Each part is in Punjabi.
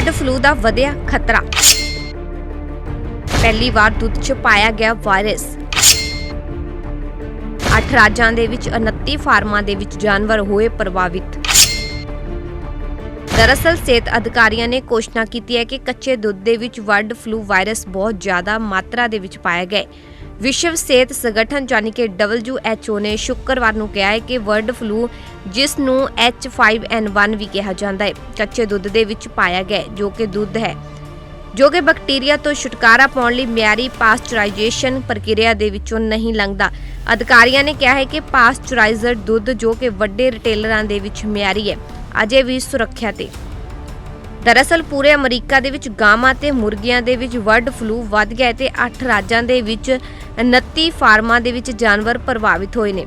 ਬਰਡ ਫਲੂ ਦਾ ਵਧਿਆ ਖਤਰਾ। ਪਹਿਲੀ ਵਾਰ ਦੁੱਧ 'ਚ ਪਾਇਆ ਗਿਆ ਵਾਇਰਸ। ਅੱਠ ਰਾਜਾਂ ਦੇ ਵਿੱਚ 29 ਫਾਰਮਾਂ ਦੇ ਵਿੱਚ ਜਾਨਵਰ ਹੋਏ ਪ੍ਰਭਾਵਿਤ। ਦਰਅਸਲ ਸਿਹਤ ਅਧਿਕਾਰੀਆਂ ਨੇ ਘੋਸ਼ਣਾ ਕੀਤੀ ਹੈ ਕਿ ਕੱਚੇ ਦੁੱਧ ਦੇ ਵਿੱਚ ਬਰਡ ਫਲੂ ਵਾਇਰਸ ਬਹੁਤ ਜ਼ਿਆਦਾ ਮਾਤਰਾ ਦੇ ਵਿੱਚ ਪਾਇਆ ਗਿਆ ਹੈ ਵਿਸ਼ਵ ਸਿਹਤ ਸੰਗਠਨ ਯਾਨੀ ਕਿ WHO ਨੇ ਸ਼ੁੱਕਰਵਾਰ ਨੂੰ ਕਿਹਾ ਹੈ ਕਿ ਬਰਡ ਫਲੂ, ਜਿਸ ਨੂੰ H5N1 ਵੀ ਕਿਹਾ ਜਾਂਦਾ ਹੈ, ਕੱਚੇ ਦੁੱਧ ਦੇ ਵਿੱਚ ਪਾਇਆ ਗਿਆ ਜੋ ਕਿ ਦੁੱਧ ਹੈ। ਜੋ ਕਿ ਬੈਕਟੀਰੀਆ ਤੋਂ ਛੁਟਕਾਰਾ ਪਾਉਣ ਲਈ ਮਿਆਰੀ ਪਾਸਚਰਾਈਜੇਸ਼ਨ ਪ੍ਰਕਿਰਿਆ ਦੇ ਵਿੱਚੋਂ ਨਹੀਂ ਲੰਘਦਾ। ਅਧਿਕਾਰੀਆਂ ਨੇ ਕਿਹਾ ਹੈ ਕਿ ਪਾਸਚਰਾਈਜ਼ਰ ਦੁੱਧ ਜੋ ਕਿ ਵੱਡੇ ਰਿਟੇਲਰਾਂ ਦੇ ਵਿੱਚ ਮਿਆਰੀ ਹੈ, ਅਜੇ ਵੀ ਸੁਰੱਖਿਆ ਤੇ। ਦਰਅਸਲ ਪੂਰੇ ਅਮਰੀਕਾ ਦੇ ਵਿੱਚ ਗਾਵਾਂ ਤੇ ਮੁਰਗੀਆਂ ਦੇ ਵਿੱਚ ਬਰਡ ਫਲੂ ਵੱਧ ਗਿਆ ਹੈ ਤੇ 8 ਰਾਜਾਂ ਦੇ ਵਿੱਚ 29 ਫਾਰਮਾਂ ਦੇ ਵਿੱਚ ਜਾਨਵਰ ਪ੍ਰਭਾਵਿਤ ਹੋਏ ਨੇ।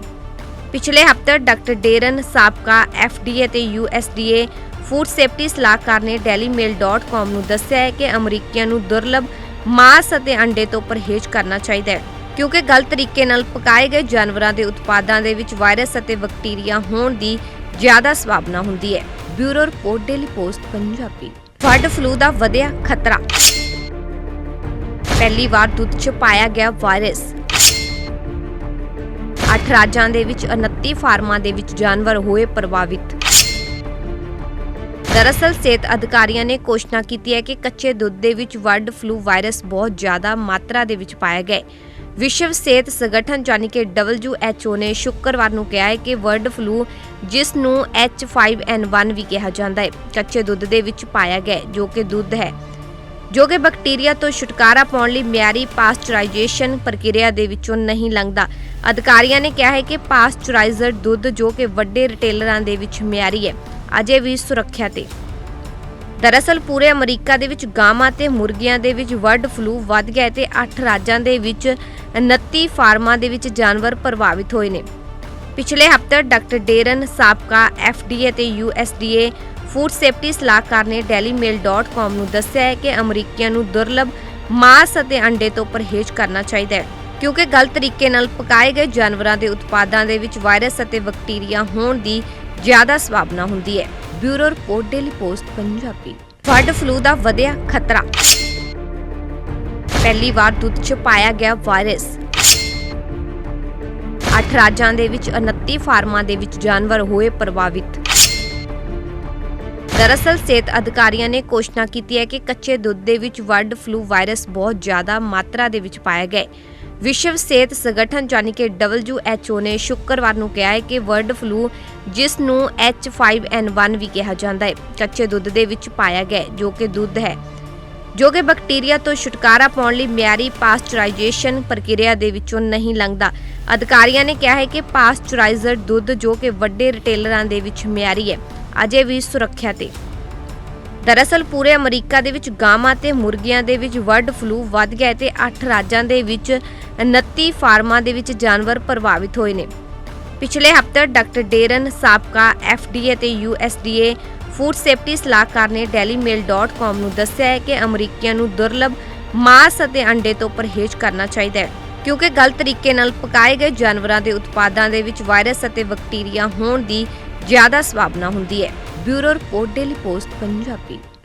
ਪਿਛਲੇ ਹਫ਼ਤੇ ਡਾਕਟਰ ਡੇਰਨ ਸਾਬਕਾ FDA ਤੇ USDA ਫੂਡ ਸੇਫਟੀ ਸਲਾਹਕਾਰ ਨੇ dailymail.com ਨੂੰ ਦੱਸਿਆ ਹੈ ਕਿ ਅਮਰੀਕੀਆਂ ਨੂੰ ਦੁਰਲੱਭ ਮਾਸ ਅਤੇ ਅੰਡੇ ਤੋਂ ਪਰਹੇਜ਼ ਕਰਨਾ ਚਾਹੀਦਾ ਹੈ, ਕਿਉਂਕਿ ਗਲਤ ਤਰੀਕੇ ਨਾਲ ਪਕਾਏ ਗਏ ਜਾਨਵਰਾਂ ਦੇ ਉਤਪਾਦਾਂ ਦੇ ਵਿੱਚ ਵਾਇਰਸ ਅਤੇ ਬੈਕਟੀਰੀਆ ਹੋਣ ਦੀ ਜ਼ਿਆਦਾ ਸੰਭਾਵਨਾ ਹੁੰਦੀ ਹੈ। Bureau report Daily Post Punjabi. Bird flu ਦਾ ਵਧਿਆ ਖਤਰਾ। ਪਹਿਲੀ ਵਾਰ ਦੁੱਧ 'ਚ ਪਾਇਆ ਗਿਆ ਵਾਇਰਸ। ਅੱਠ ਰਾਜਾਂ ਦੇ ਵਿੱਚ 29 ਫਾਰਮਾਂ ਦੇ ਵਿੱਚ ਜਾਨਵਰ ਹੋਏ ਪ੍ਰਭਾਵਿਤ। ਦਰਅਸਲ ਸਿਹਤ ਅਧਿਕਾਰੀਆਂ ਨੇ ਘੋਸ਼ਣਾ ਕੀਤੀ ਹੈ ਕਿ ਕੱਚੇ ਦੁੱਧ ਦੇ ਵਿੱਚ ਬਰਡ ਫਲੂ ਵਾਇਰਸ ਬਹੁਤ ਜ਼ਿਆਦਾ ਮਾਤਰਾ ਦੇ ਵਿੱਚ ਪਾਇਆ ਗਿਆ ਹੈ ਵਿਸ਼ਵ ਸਿਹਤ ਸੰਗਠਨ ਯਾਨੀ ਕਿ WHO ਨੇ ਸ਼ੁੱਕਰਵਾਰ ਨੂੰ ਕਿਹਾ ਹੈ ਕਿ ਬਰਡ ਫਲੂ, ਜਿਸ ਨੂੰ H5N1 ਵੀ ਕਿਹਾ ਜਾਂਦਾ ਹੈ, ਕੱਚੇ ਦੁੱਧ ਦੇ ਵਿੱਚ ਪਾਇਆ ਗਿਆ ਜੋ ਕਿ ਦੁੱਧ ਹੈ। ਜੋ ਕਿ ਬੈਕਟੀਰੀਆ ਤੋਂ ਛੁਟਕਾਰਾ ਪਾਉਣ ਲਈ ਮਿਆਰੀ ਪਾਸਚਰਾਈਜੇਸ਼ਨ ਪ੍ਰਕਿਰਿਆ ਦੇ ਵਿੱਚੋਂ ਨਹੀਂ ਲੰਘਦਾ। ਅਧਿਕਾਰੀਆਂ ਨੇ ਕਿਹਾ ਹੈ ਕਿ ਪਾਸਚਰਾਈਜ਼ਰ ਦੁੱਧ ਜੋ ਕਿ ਵੱਡੇ ਰਿਟੇਲਰਾਂ ਦੇ ਵਿੱਚ ਮਿਆਰੀ ਹੈ, ਅਜੇ ਵੀ ਸੁਰੱਖਿਆ ਤੇ। ਦਰਅਸਲ ਪੂਰੇ ਅਮਰੀਕਾ ਦੇ ਵਿੱਚ ਗਾਵਾਂ ਤੇ ਮੁਰਗੀਆਂ ਦੇ ਵਿੱਚ ਬਰਡ ਫਲੂ ਵੱਧ ਗਿਆ ਹੈ ਤੇ 8 ਰਾਜਾਂ ਦੇ ਵਿੱਚ 29 ਫਾਰਮਾਂ ਦੇ ਵਿੱਚ ਜਾਨਵਰ ਪ੍ਰਭਾਵਿਤ ਹੋਏ ਨੇ। ਪਿਛਲੇ ਹਫ਼ਤੇ ਡਾਕਟਰ ਡੇਰਨ ਸਾਬਕਾ FDA ਤੇ USDA ਫੂਡ ਸੇਫਟੀ ਸਲਾਹਕਾਰ ਨੇ dailymail.com ਨੂੰ ਦੱਸਿਆ ਹੈ ਕਿ ਅਮਰੀਕੀਆਂ ਨੂੰ ਦੁਰਲੱਭ ਮਾਸ ਅਤੇ ਅੰਡੇ ਤੋਂ ਪਰਹੇਜ਼ ਕਰਨਾ ਚਾਹੀਦਾ ਹੈ, ਕਿਉਂਕਿ ਗਲਤ ਤਰੀਕੇ ਨਾਲ ਪਕਾਏ ਗਏ ਜਾਨਵਰਾਂ ਦੇ ਉਤਪਾਦਾਂ ਦੇ ਵਿੱਚ ਵਾਇਰਸ ਅਤੇ ਬੈਕਟੀਰੀਆ ਹੋਣ ਦੀ ਜ਼ਿਆਦਾ ਸੰਭਾਵਨਾ ਹੁੰਦੀ ਹੈ। Bureau report Daily Post Punjabi. Bird flu ਦਾ ਵਧਿਆ ਖਤਰਾ। ਪਹਿਲੀ ਵਾਰ ਦੁੱਧ 'ਚ ਪਾਇਆ ਗਿਆ ਵਾਇਰਸ। ਅੱਠ ਰਾਜਾਂ ਦੇ ਵਿੱਚ 29 ਫਾਰਮਾਂ ਦੇ ਵਿੱਚ ਜਾਨਵਰ ਹੋਏ ਪ੍ਰਭਾਵਿਤ। ਦਰਅਸਲ ਸਿਹਤ ਅਧਿਕਾਰੀਆਂ ਨੇ ਘੋਸ਼ਣਾ ਕੀਤੀ ਹੈ ਕਿ ਕੱਚੇ ਦੁੱਧ ਦੇ ਵਿੱਚ ਬਰਡ ਫਲੂ ਵਾਇਰਸ ਬਹੁਤ ਜ਼ਿਆਦਾ ਮਾਤਰਾ ਦੇ ਵਿੱਚ ਪਾਇਆ ਗਿਆ ਹੈ ਵਿਸ਼ਵ ਸਿਹਤ ਸੰਗਠਨ ਯਾਨੀ ਕਿ WHO ਨੇ ਸ਼ੁੱਕਰਵਾਰ ਨੂੰ ਕਿਹਾ ਹੈ ਕਿ ਬਰਡ ਫਲੂ, ਜਿਸ ਨੂੰ H5N1 ਵੀ ਕਿਹਾ ਜਾਂਦਾ ਹੈ, ਕੱਚੇ ਦੁੱਧ ਦੇ ਵਿੱਚ ਪਾਇਆ ਗਿਆ ਜੋ ਕਿ ਦੁੱਧ ਹੈ। ਜੋ ਕਿ ਬੈਕਟੀਰੀਆ ਤੋਂ ਛੁਟਕਾਰਾ ਪਾਉਣ ਲਈ ਮਿਆਰੀ ਪਾਸਚਰਾਈਜੇਸ਼ਨ ਪ੍ਰਕਿਰਿਆ ਦੇ ਵਿੱਚੋਂ ਨਹੀਂ ਲੰਘਦਾ। ਅਧਿਕਾਰੀਆਂ ਨੇ ਕਿਹਾ ਹੈ ਕਿ ਪਾਸਚਰਾਈਜ਼ਰ ਦੁੱਧ ਜੋ ਕਿ ਵੱਡੇ ਰਿਟੇਲਰਾਂ ਦੇ ਵਿੱਚ ਮਿਆਰੀ ਹੈ, ਅਜੇ ਵੀ ਸੁਰੱਖਿਆ ਤੇ। ਦਰਅਸਲ ਪੂਰੇ ਅਮਰੀਕਾ ਦੇ ਵਿੱਚ ਗਾਵਾਂ ਤੇ ਮੁਰਗੀਆਂ ਦੇ ਵਿੱਚ ਬਰਡ ਫਲੂ ਵੱਧ ਗਿਆ ਹੈ ਤੇ 8 ਰਾਜਾਂ ਦੇ ਵਿੱਚ 29 ਫਾਰਮਾਂ ਦੇ ਵਿੱਚ ਜਾਨਵਰ ਪ੍ਰਭਾਵਿਤ ਹੋਏ ਨੇ। ਪਿਛਲੇ ਹਫ਼ਤੇ ਡਾਕਟਰ ਡੇਰਨ ਸਾਬਕਾ FDA ਤੇ USDA ਫੂਡ ਸੇਫਟੀ ਸਲਾਹਕਾਰ ਨੇ dailymail.com ਨੂੰ ਦੱਸਿਆ ਹੈ ਕਿ ਅਮਰੀਕੀਆਂ ਨੂੰ ਦੁਰਲੱਭ ਮਾਸ ਅਤੇ ਅੰਡੇ ਤੋਂ ਪਰਹੇਜ਼ ਕਰਨਾ ਚਾਹੀਦਾ ਹੈ, ਕਿਉਂਕਿ ਗਲਤ ਤਰੀਕੇ ਨਾਲ ਪਕਾਏ ਗਏ ਜਾਨਵਰਾਂ ਦੇ ਉਤਪਾਦਾਂ ਦੇ ਵਿੱਚ ਵਾਇਰਸ ਅਤੇ ਬੈਕਟੀਰੀਆ ਹੋਣ ਦੀ ਜ਼ਿਆਦਾ ਸੰਭਾਵਨਾ ਹੁੰਦੀ ਹੈ। Bureau report Daily Post Punjabi